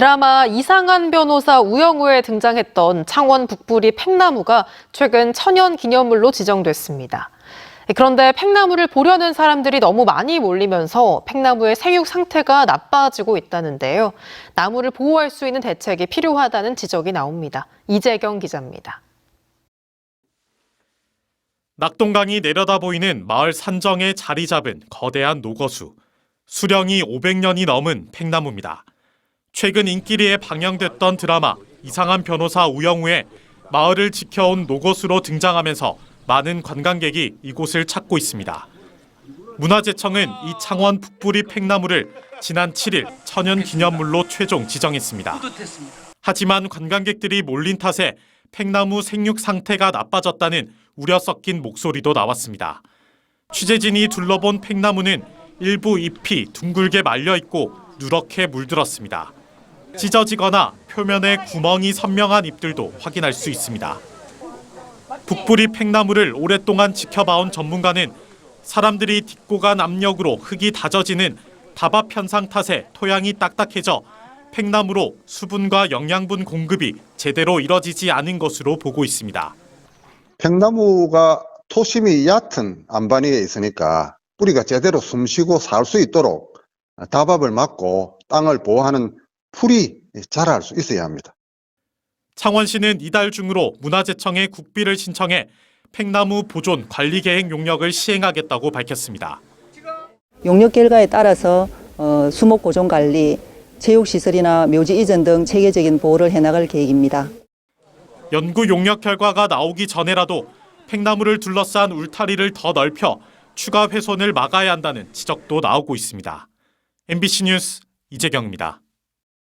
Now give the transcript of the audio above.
드라마 이상한 변호사 우영우에 등장했던 창원 북부리 팽나무가 최근 천연 기념물로 지정됐습니다. 그런데 팽나무를 보려는 사람들이 너무 많이 몰리면서 팽나무의 생육 상태가 나빠지고 있다는데요. 나무를 보호할 수 있는 대책이 필요하다는 지적이 나옵니다. 이재경 기자입니다. 낙동강이 내려다 보이는 마을 산정에 자리 잡은 거대한 노거수. 수령이 500년이 넘은 팽나무입니다. 최근 인기리에 방영됐던 드라마 이상한 변호사 우영우에 마을을 지켜온 노거수로 등장하면서 많은 관광객이 이곳을 찾고 있습니다. 문화재청은 이 창원 북부리 팽나무를 지난 7일 천연 기념물로 최종 지정했습니다. 하지만 관광객들이 몰린 탓에 팽나무 생육 상태가 나빠졌다는 우려 섞인 목소리도 나왔습니다. 취재진이 둘러본 팽나무는 일부 잎이 둥글게 말려 있고 누렇게 물들었습니다. 찢어지거나 표면에 구멍이 선명한 잎들도 확인할 수 있습니다. 북부리 팽나무를 오랫동안 지켜봐온 전문가는 사람들이 딛고 간 압력으로 흙이 다져지는 다밥 현상 탓에 토양이 딱딱해져 팽나무로 수분과 영양분 공급이 제대로 이뤄지지 않은 것으로 보고 있습니다. 팽나무가 토심이 얕은 안반이에 있으니까 뿌리가 제대로 숨쉬고 살 수 있도록 다밥을 막고 땅을 보호하는 풀이 자랄 수 있어야 합니다. 창원시는 이달 중으로 문화재청에 국비를 신청해 팽나무 보존 관리 계획 용역을 시행하겠다고 밝혔습니다. 용역 결과에 따라서 어, 수목 보존 관리, 체육 시설이나 묘지 이전 등 체계적인 보호를 해나갈 계획입니다. 연구 용역 결과가 나오기 전에라도 팽나무를 둘러싼 울타리를 더 넓혀 추가 훼손을 막아야 한다는 지적도 나오고 있습니다. MBC 뉴스 이재경입니다.